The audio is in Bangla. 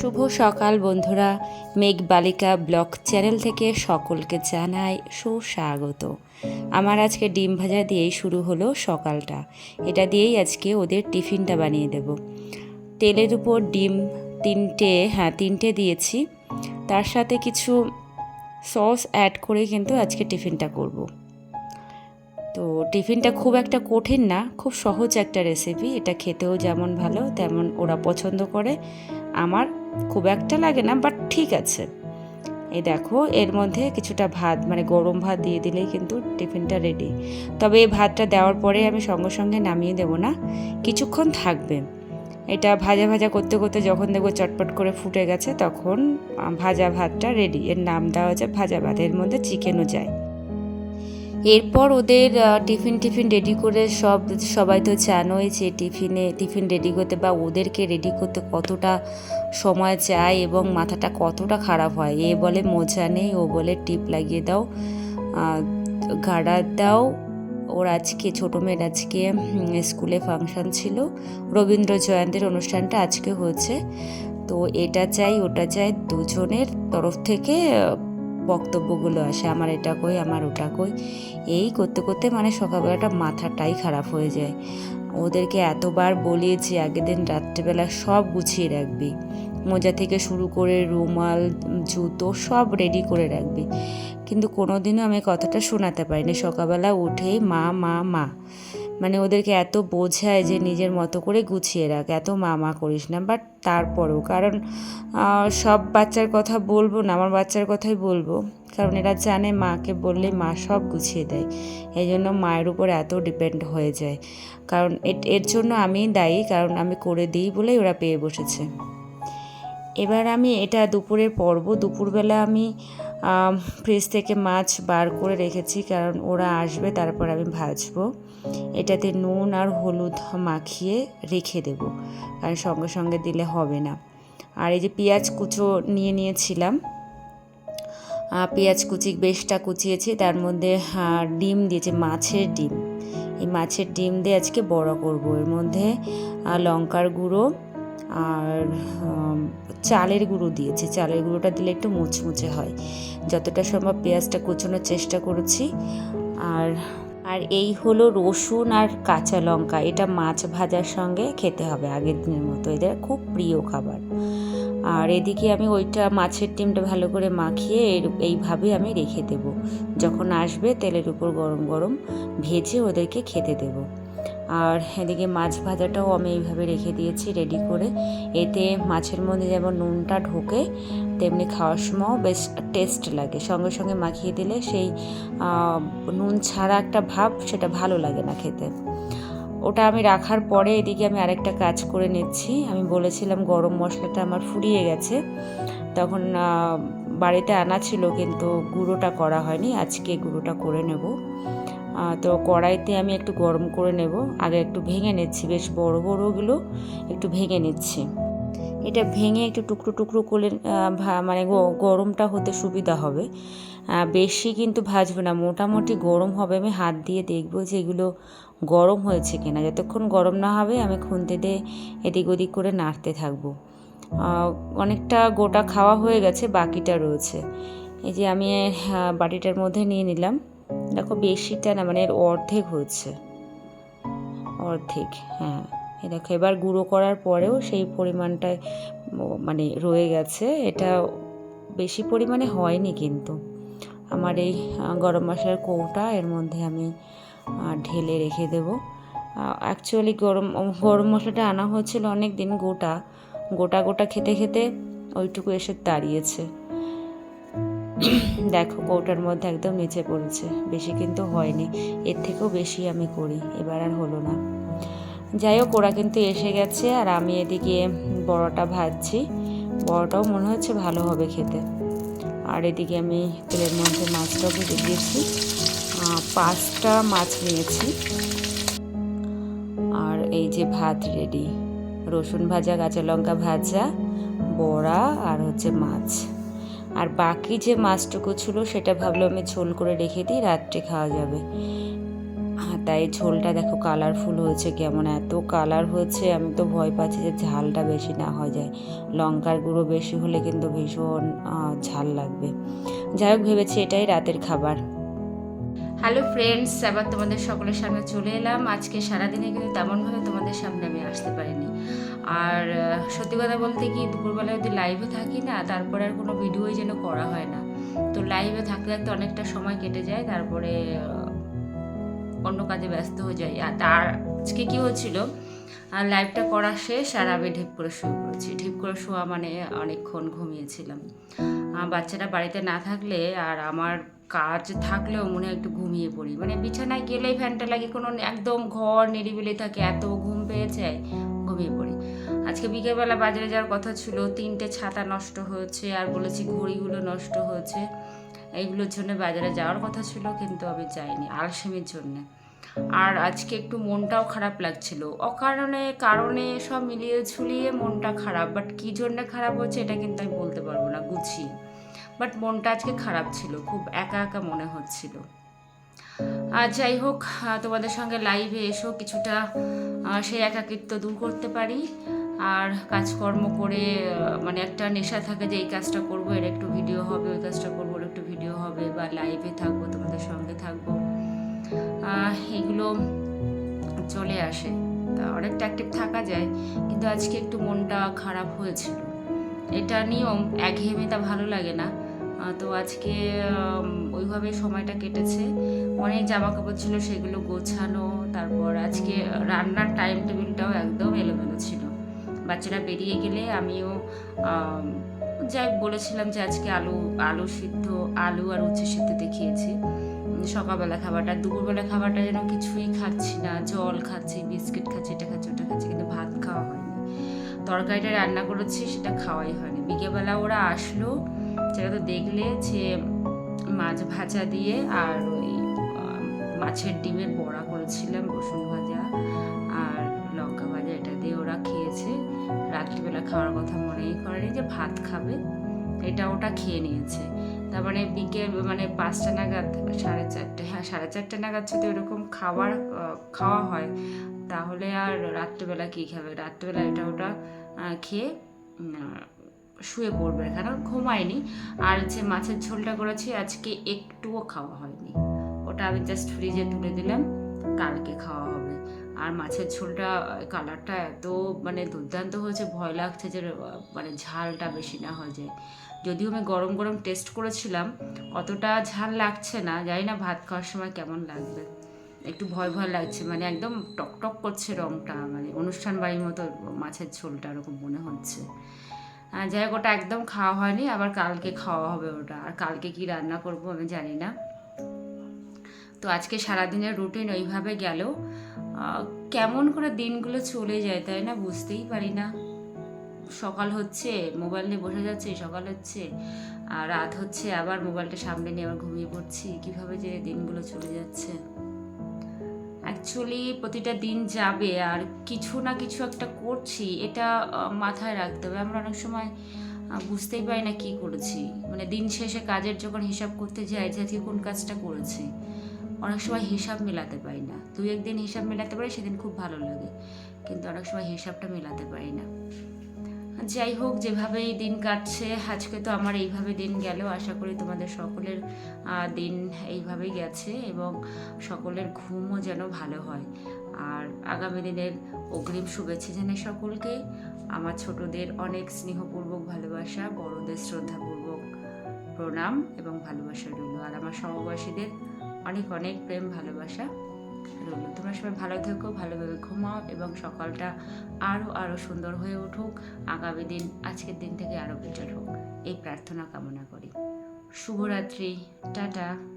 শুভ সকাল বন্ধুরা। মেঘ বালিকা ব্লগ চ্যানেল থেকে সকলকে জানাই সুস্বাগত। আমার আজকে ডিম ভাজা দিয়েই শুরু হলো সকালটা। এটা দিয়েই আজকে ওদের টিফিনটা বানিয়ে দেব। তেলের উপর ডিম তিনটে হ্যাঁ তিনটে দিয়েছি। তার সাথে কিছু সস অ্যাড করে কিন্তু আজকে টিফিনটা করব। তো টিফিনটা খুব একটা কঠিন না, খুব সহজ একটা রেসিপি। এটা খেতেও যেমন ভালো, তেমন ওরা পছন্দ করে। আমার খুব একটা লাগে না বাট ঠিক আছে। এই দেখো, এর মধ্যে কিছুটা ভাত মানে গরম ভাত দিয়ে দিলেই কিন্তু টিফিনটা রেডি তবে এই ভাতটা দেওয়ার পরে আমি সঙ্গে সঙ্গে নামিয়ে দেব না, কিছুক্ষণ থাকবে। এটা ভাজা ভাজা করতে করতে যখন দেখব চটপট করে ফুটে গেছে, তখন ভাজা ভাতটা রেডি এর নাম দেওয়া যায় ভাজা ভাত, এর মধ্যে চিকেনও যায়। এরপর ওদের টিফিন টিফিন রেডি করে সব, সবাই তো জানোই যে টিফিনে, টিফিন রেডি করতে বা ওদেরকে রেডি করতে কতটা সময় যায় এবং মাথাটা কতটা খারাপ হয়। এ বলে মোজা নেই, ও বলে টিপ লাগিয়ে দাও। গার্ডার দাও। ওর আজকে, ছোটো মেয়ের আজকে স্কুলে ফাংশন ছিল। রবীন্দ্র জয়ন্তের অনুষ্ঠানটা আজকে হয়েছে তো এটা চাই, ওটা চাই, দুজনের তরফ থেকে বক্তব্যগুলো আসে, আমার এটা কই, আমার ওটা কই? এই করতে করতে মানে সকালবেলাটা মাথাটাই খারাপ হয়ে যায়। ওদেরকে এতবার বলিয়েছি আগের দিন রাত্রেবেলা সব গুছিয়ে রাখবি। মোজা থেকে শুরু করে রুমাল, জুতো সব রেডি করে রাখবি। কিন্তু কোনোদিনও আমি কথাটা শোনাতে পারিনি। সকালবেলা উঠেই মা মা মা। মানে ওদেরকে এত বোঝায় যে নিজের মতো করে গুছিয়ে রাখ, এত মা মা করিস না। বাট তারপরেও, কারণ সব বাচ্চার কথা বলব না, আমার বাচ্চার কথাই বলব। কারণ এরা জানে মাকে বললে মা সব গুছিয়ে দেয়। এই জন্য মায়ের উপর এত ডিপেন্ড হয়ে যায়। কারণ এর জন্য আমি দায়ী, কারণ আমি করে দিই বলেই ওরা পেয়ে বসেছে। এবার আমি এটা দুপুরের পর্ব, দুপুরবেলা আমি ফ্রিজ থেকে মাছ বার করে রেখেছি, কারণ ওরা আসবে, তারপর আমি ভাজবো। এটাতে নুন আর হলুদ মাখিয়ে রেখে দেব কারণ সঙ্গে সঙ্গে দিলে হবে না। আর এই যে পেঁয়াজ কুচো নিয়ে নিয়েছিলাম পেঁয়াজ কুচি, বেশটা কুচিয়েছি, তার মধ্যে ডিম দিয়েছি, মাছের ডিম। এই মাছের ডিম দিয়ে আজকে বড়া করব। এর মধ্যে লঙ্কার গুঁড়ো আর চালের গুঁড়ো দিয়েছি। চালের গুঁড়োটা দিলে একটু মুচমুচে হয়। যতটা সম্ভব পেঁয়াজটা কুচোনোর চেষ্টা করেছি। আর আর এই হলো রসুন আর কাঁচা লঙ্কা। এটা মাছ ভাজার সঙ্গে খেতে হবে আগের দিনের মতো। এদের খুব প্রিয় খাবার। আর এদিকে আমি ওইটা মাছের ডিমটা ভালো করে মাখিয়ে এইভাবে আমি রেখে দেব। যখন আসবে তেলের উপর গরম গরম ভেজে ওদেরকে খেতে দেব। আর এদিকে মাছ ভাজাটাও আমি এইভাবে রেখে দিয়েছি রেডি করে। এতে মাছের মধ্যে যেমন নুনটা ঢোকে, তেমনি খাওয়ার সময়ও বেশ টেস্ট লাগে। সঙ্গে সঙ্গে মাখিয়ে দিলে সেই নুন ছাড়া একটা ভাব, সেটা ভালো লাগে না খেতে। ওটা আমি রাখার পরে এদিকে আমি আরেকটা কাজ করে নিচ্ছি। আমি বলেছিলাম গরম মশলাটা আমার ফুরিয়ে গেছে। তখন বাড়িতে আনা ছিল কিন্তু গুঁড়োটা করা হয়নি। আজকে গুঁড়োটা করে নেব। তো কড়াইতে আমি একটু গরম করে নেব। আগে একটু ভেঙে নিচ্ছি, বেশ বড় বড়গুলো একটু ভেঙে নিচ্ছি। এটা ভেঙে একটু টুকরো টুকরো করে ভা- মানে গরমটা হতে সুবিধা হবে। বেশি কিন্তু ভাজবে না, মোটামুটি গরম হবে। আমি হাত দিয়ে দেখব যে এগুলো গরম হয়েছে কিনা। যতক্ষণ গরম না হবে, আমি খুন্তি দিয়ে এদিক ওদিক করে নাড়তে থাকব। অনেকটা গোটা খাওয়া হয়ে গেছে, বাকিটা রয়েছে। এই যে আমি বাটিটার মধ্যে নিয়ে নিলাম। দেখো বেশিটা না মানে এর অর্ধেক হচ্ছে অর্ধেক হ্যাঁ। এই দেখো, এবার গুঁড়ো করার পরেও সেই পরিমাণটায় মানে রয়ে গেছে। এটা বেশি পরিমাণে হয়নি কিন্তু। আমার এই গরম মশলার কৌটা এর মধ্যে আমি ঢেলে রেখে দেবো। অ্যাকচুয়ালি গরম গরম মশলাটা আনা হয়েছিল অনেক দিন গোটা। গোটা গোটা খেতে খেতে ওইটুকু এসে দাঁড়িয়েছে। দেখো কৌটার মধ্যে একদম নিচে পড়েছে। বেশি কিন্তু হয়নি। এর থেকেও বেশি আমি করি। এবার আর হলো না। যাই হোক, ওরা কিন্তু এসে গেছে আর আমি এদিকে বড়াটা ভাজছি। বড়াটাও মনে হচ্ছে ভালো হবে খেতে। আর এদিকে আমি তেলের মধ্যে মাছটাও ভেজে দিয়েছি। পাঁচটা মাছ নিয়েছি। আর এই যে ভাত রেডি রসুন ভাজা, কাঁচা লঙ্কা ভাজা, বড়া আর হচ্ছে মাছ। আর বাকি যে মাছটুকু ছিল সেটা ভাবলাম আমি ঝোল করে রেখে দিই, রাত্রে খাওয়া যাবে। তাই ঝোলটা দেখো কালারফুল হয়েছে কেমন, এত কালার হয়েছে, আমি তো ভয় পাচ্ছি যে ঝালটা বেশি না হয়ে যায়। লঙ্কার গুঁড়ো বেশি হলে কিন্তু ভীষণ ঝাল লাগবে। যাই হোক, ভেবেছি এটাই রাতের খাবার। হ্যালো ফ্রেন্ডস আবার তোমাদের সকলের সামনে চলে এলাম। আজকে সারাদিনে কিন্তু তেমনভাবে তোমাদের সামনে আমি আসতে পারিনি। আর সত্যি কথা বলতে কি দুপুরবেলা যদি লাইভে থাকি না, তারপরে আর কোনো ভিডিওই যেন করা হয় না। তো লাইভে থাকতে থাকতে অনেকটা সময় কেটে যায়, তারপরে অন্য কাজে ব্যস্ত হয়ে যায় আর তার, আজকে কি হচ্ছিল আর লাইভটা করা শেষ, আর আমি ঢিপ করে শুয়ে পড়েছি। ঢিপ করে শোয়া মানে অনেকক্ষণ ঘুমিয়েছিলাম। আর বাচ্চাটা বাড়িতে না থাকলে, আর আমার কাজ থাকলেও মনে একটু ঘুমিয়ে পড়ি। মানে বিছানায় গেলেই ফ্যানটা লাগে কোনো একদম ঘর নিরিবিলি থাকে, এত ঘুম পেয়ে যায় ঘুমিয়ে পড়ি। আজকে বিকেলবেলা বাজারে যাওয়ার কথা ছিল, তিনটে ছাতা নষ্ট হয়েছে, আর বলেছি ঘড়িগুলো নষ্ট হয়েছে। এইগুলোর জন্য বাজারে যাওয়ার কথা ছিল, কিন্তু আমি যাইনি আলসেমির জন্যে। আর আজকে একটু মনটাও খারাপ লাগছিল। অকারণে, কারণে সব মিলিয়ে ঝুলিয়ে মনটা খারাপ বাট কী জন্য খারাপ হচ্ছে এটা কিন্তু আমি বলতে পারব না, গুছিয়ে। বাট মনটা আজকে খারাপ ছিল, খুব একা একা মনে হচ্ছিল। আর যাই হোক তোমাদের সঙ্গে লাইভে এসো কিছুটা সেই একাকিত্ব দূর করতে পারি। আর কাজকর্ম করে মানে একটা নেশা থাকে যে এই কাজটা করব, এর একটু ভিডিও হবে, ওই কাজটা করব একটু ভিডিও হবে, বা লাইভে থাকব, তোমাদের সঙ্গে থাকব। এগুলো চলে আসে। তা অনেকটা অ্যাক্টিভ থাকা যায়, কিন্তু আজকে একটু মনটা খারাপ হয়েছিল। এটা নিয়ম একঘেয়েমিটা ভালো লাগে না। তো আজকে ওইভাবে সময়টা কেটেছে। অনেক জামা কাপড় ছিল সেগুলো গোছানো তারপর আজকে রান্নার টাইম টেবিলটাও একদম এলোমেলো ছিল। বাচ্চারা বেরিয়ে গেলে আমিও আম, যাই বলেছিলাম যে আজকে আলু আলু সিদ্ধ আলু আর উচ্ছে সিদ্ধ দেখিয়েছি সকালবেলা খাবারটা দুপুরবেলা খাবারটা যেন কিছুই খাচ্ছি না জল খাচ্ছি বিস্কিট খাচ্ছি এটা খাচ্ছি ওটা খাচ্ছি কিন্তু ভাত খাওয়া হয়নি। তরকারিটা রান্না করেছি সেটা খাওয়াই হয়নি। বিকেলবেলা ওরা আসলো সেটা তো দেখলে যে মাছ ভাজা দিয়ে আর ওই মাছের ডিমের বড়া করেছিলাম, রসুন ভাজা আর লঙ্কা ভাজা, এটা দিয়ে ওরা খেয়েছে। রাত্রিবেলা খাওয়ার কথা মনেই করেনি যে ভাত খাবে। এটা ওটা খেয়ে নিয়েছে। তার মানে বিকেল মানে পাঁচটা নাগাদ, সাড়ে চারটে হ্যাঁ সাড়ে চারটে নাগাদ যদি ওরকম খাবার খাওয়া হয়, তাহলে আর রাত্রিবেলা কী খাবে? রাত্রিবেলা এটা ওটা খেয়ে শুয়ে পড়বে কারণ ঘুমায়নি। আর যে মাছের ঝোলটা করেছি, আজকে একটুও খাওয়া হয়নি। ওটা আমি জাস্ট ফ্রিজে তুলে দিলাম, কালকে খাওয়া হবে। আর মাছের ঝোলটা কালারটা এত মানে দুর্দান্ত হয়েছে, ভয় লাগছে যে মানে ঝালটা বেশি না হয়ে যায়। যদিও আমি গরম গরম টেস্ট করেছিলাম, অতটা ঝাল লাগছে না, জানি না ভাত খাওয়ার সময় কেমন লাগবে। একটু ভয় ভয় লাগছে মানে একদম টক টক করছে রংটা মানে অনুষ্ঠান বাড়ির মতো মাছের ঝোলটা এরকম মনে হচ্ছে। যাই হোক, ওটা একদম খাওয়া হয়নি, আবার কালকে খাওয়া হবে ওটা। আর কালকে কি রান্না করব আমি জানি না। তো আজকে সারাদিনের রুটিন ওইভাবে গেল। কেমন করে দিনগুলো চলে যায় তাই না বুঝতেই পারি না। সকাল হচ্ছে মোবাইল নিয়ে বসে যাচ্ছে, সকাল হচ্ছে, আর রাত হচ্ছে, আবার মোবাইলটা সামনে নিয়ে আবার ঘুমিয়ে পড়ছি। কীভাবে যে দিনগুলো চলে যাচ্ছে। অ্যাকচুয়ালি প্রতিটা দিন যাবে আর কিছু না কিছু একটা করছি, এটা মাথায় রাখতে হবে। আমরা অনেক সময় বুঝতেই পারি না কি করেছি। মানে দিন শেষে কাজের যখন হিসাব করতে যাই যে আজকে কোন কাজটা করেছি, অনেক সময় হিসাব মেলাতে পারি না। দু একদিন হিসাব মেলাতে পারি, সেদিন খুব ভালো লাগে। কিন্তু অনেক সময় হিসাবটা মেলাতে পারি না। যাই হোক, যেভাবেই দিন কাটছে, আজকে তো আমার এইভাবে দিন গেল। আশা করি তোমাদের সকলের দিন এইভাবেই গেছে এবং সকলের ঘুমও যেন ভালো হয়। আর আগামী দিনের অগ্রিম শুভেচ্ছা জানাই সকলকে। আমার ছোটদের অনেক স্নেহপূর্বক ভালোবাসা, বড়দের শ্রদ্ধাপূর্বক প্রণাম এবং ভালোবাসা রইল। আর আমার সমবয়সীদের অনেক অনেক প্রেম, ভালোবাসা। রইল। তোমরা সবাই ভালো থেকো, ভালোভাবে ঘুমাও এবং সকালটা আরও আরও সুন্দর হয়ে উঠুক। আগামী দিন, আজকের দিন থেকে আরও বেটার হোক। এই প্রার্থনা কামনা করি। শুভরাত্রি। টাটা।